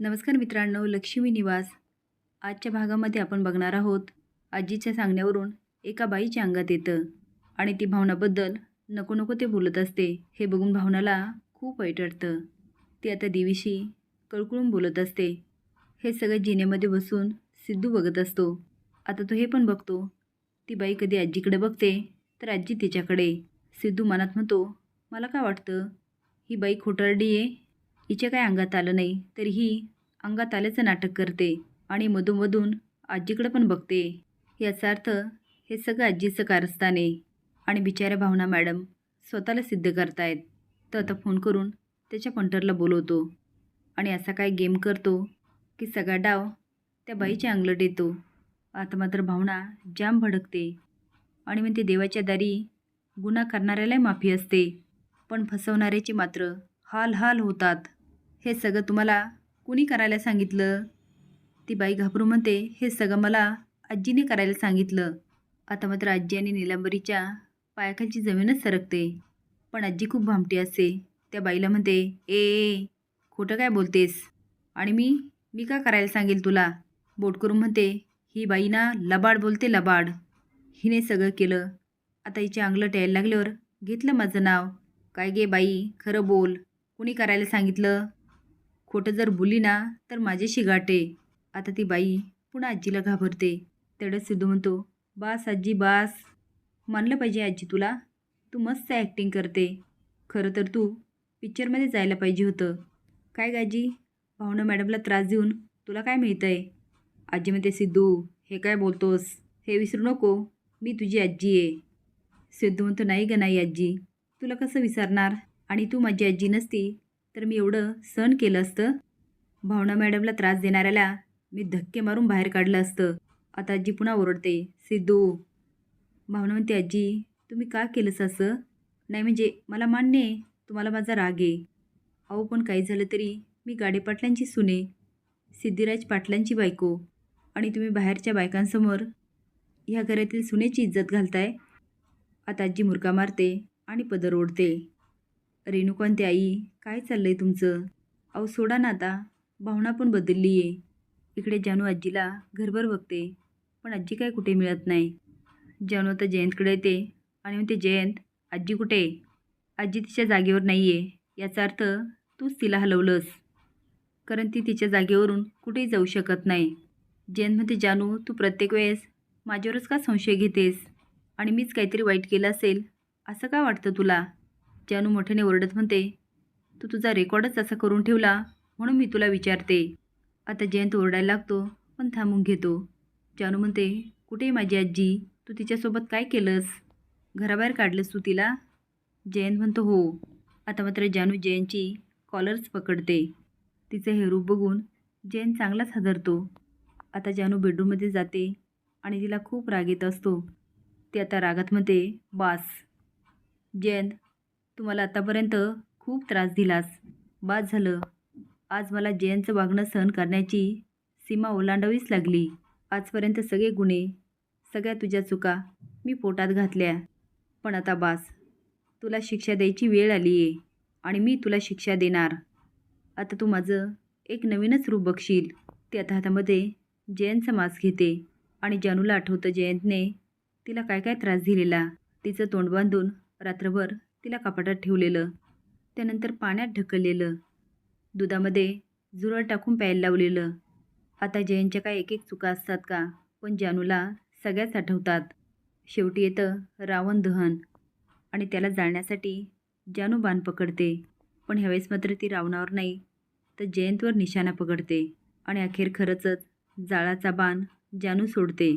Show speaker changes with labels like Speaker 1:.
Speaker 1: नमस्कार मित्रांनो लक्ष्मी निवास. आजच्या भागामध्ये आपण बघणार आहोत आजीच्या सांगण्यावरून एका बाईच्या अंगात येतं आणि ती भावनाबद्दल नको नको ते बोलत असते हे बघून भावनाला खूप वाईट वाटतं ती आता देवीशी कळकळून बोलत असते. हे सगळं जिन्यामध्ये बसून सिद्धू बघत असतो. आता तो हे पण बघतो. ती बाई कधी आजीकडे बघते तर आजी तिच्याकडे. सिद्धू मनात म्हणतो मला काय वाटतं? ही बाई खोटारडी आहे हिच्या काय अंगात आलं नाही तर ही अंगात आल्याचं नाटक करते आणि मधूनमधून आजीकडं पण बघते. याचा अर्थ हे सगळं आजीचं कारस्थान आहे. आणि बिचाऱ्या भावना मॅडम स्वतःला सिद्ध करतायत. तर आता फोन करून त्याच्या पंटरला बोलवतो. आणि असा काय गेम करतो की सगळा डाव त्या बाईच्या अंगलट येतो. आता मात्र भावना जाम भडकते. आणि म्हणते देवाच्या दारी गुन्हा करणाऱ्यालाही माफी असते. पण फसवणाऱ्याची मात्र हाल हाल होतात. हे सगळं तुम्हाला कुणी करायला सांगितलं? ती बाई घाबरून म्हणते हे सगळं मला आजीने करायला सांगितलं. आता मात्र आजी आणि निलांबरीच्या पायाखालची जमीनच सरकते. पण आजी खूप भामटी असते. त्या बाईला म्हणते ए खोटं काय बोलतेस? आणि मी मी का करायला सांगेल तुला? बोट करून म्हणते ही बाई ना लबाड बोलते लबाड. हिने सगळं केलं. आता हिच्या अंगलं टायला लागल्यावर घेतलं माझं नाव. काय गे बाई खरं बोल. कुणी करायला सांगितलं? खोटं जर बोली ना तर माझ्याशी गाठे. आता ती बाई पुन्हा आजीला घाबरते. तेवढंच सिद्धू म्हणतो बास आजी बास. मानलं पाहिजे आजी तुला? तू मस्त ॲक्टिंग करते. खरं तर तू पिक्चरमध्ये जायला पाहिजे होतं. काय गाजी भावना मॅडमला त्रास देऊन तुला काय मिळतं आहे आजी म्हणते सिद्धू हे काय बोलतोस? हे विसरू नको. मी तुझी आजी आहे. सिद्धू म्हणतो नाही ग नाही आजी. तुला कसं विसरणार? आणि तू माझी आजी नसती तर मी एवढं सहन केलं असतं. भावना मॅडमला त्रास देणाऱ्याला मी धक्के मारून बाहेर काढलं असतं. आता आजी पुन्हा ओरडते सिद्धू भावना म्हणते आजी तुम्ही का केलंस असं? नाही म्हणजे मला मान्य आहे तुम्हाला माझा राग आहे. अहो पण काही झालं तरी मी गाडे पाटलांची सुने सिद्धिराज पाटलांची बायको आणि तुम्ही बाहेरच्या बायकांसमोर ह्या घरातील सुनेची इज्जत घालताय. आता आजी मुरका मारते आणि पदर ओढते. रेणुकांती आई काय चाललंय तुमचं? अहो सोडा ना आता. भावना पण बदलली आहे. इकडे जानू आजीला घरभर बघते. पण आजी काय कुठे मिळत नाही? जानू आता जयंतकडे येते. आणि म्हणते जयंत आजी कुठे आहे? आजी तिच्या जागेवर नाही आहे याचा अर्थ तूच तिला हलवलंस. कारण ती तिच्या जागेवरून कुठेही जाऊ शकत नाही. जयंत म्हणते जानू तू प्रत्येक वेळेस माझ्यावरच का संशय घेतेस? आणि मीच काहीतरी वाईट केलं असेल? असं का वाटतं तुला? जानू मोठ्याने ओरडत म्हणते तू तुझा रेकॉर्डच असा करून ठेवला म्हणून मी तुला विचारते. आता जयंत ओरडायला लागतो पण थांबून घेतो. जानू म्हणते कुठे माझी आजी तू तिच्यासोबत काय केलंस? घराबाहेर काढलंस तू तिला? जयंत म्हणतो हो. आता मात्र जानू जयंतची कॉलर्स पकडते. तिचं हे रूप बघून जयंत चांगलाच हादरतो. आता जानू बेडरूममध्ये जाते आणि तिला खूप राग येत असतो. ती आता रागात म्हणते बास. जयंत तुम्हाला आतापर्यंत खूप त्रास दिलास. बाद झालं. आज मला जयंतचं वागणं सहन करण्याची सीमा ओलांडावीच लागली. आजपर्यंत सगळे गुन्हे सगळ्या तुझ्या चुका मी पोटात घातल्या. पण आता बास तुला शिक्षा द्यायची वेळ आली आहे आणि मी तुला शिक्षा देणार. आता तू माझं एक नवीनच रूप बघशील. ते आता हातामध्ये जयंतचा मास्क घेते आणि जानूला आठवतं जयंतने तिला काय काय त्रास दिलेला. तिचं तोंड बांधून रात्रभर तिला कपाटात ठेवलेलं त्यानंतर पाण्यात ढकललेलं दुधामध्ये झुरळ टाकून प्यायला लावलेलं. आता जयंतच्या काय एक एक चुका असतात का? पण जानूला सगळ्याच आठवतात. शेवटी येतं रावण दहन आणि त्याला जाळण्यासाठी जानू बाण पकडते. पण ह्यावेळेस मात्र ती रावणावर नाही तर जयंतवर निशाणा पकडते आणि अखेर खरंचच जाळाचा बाण जानू सोडते.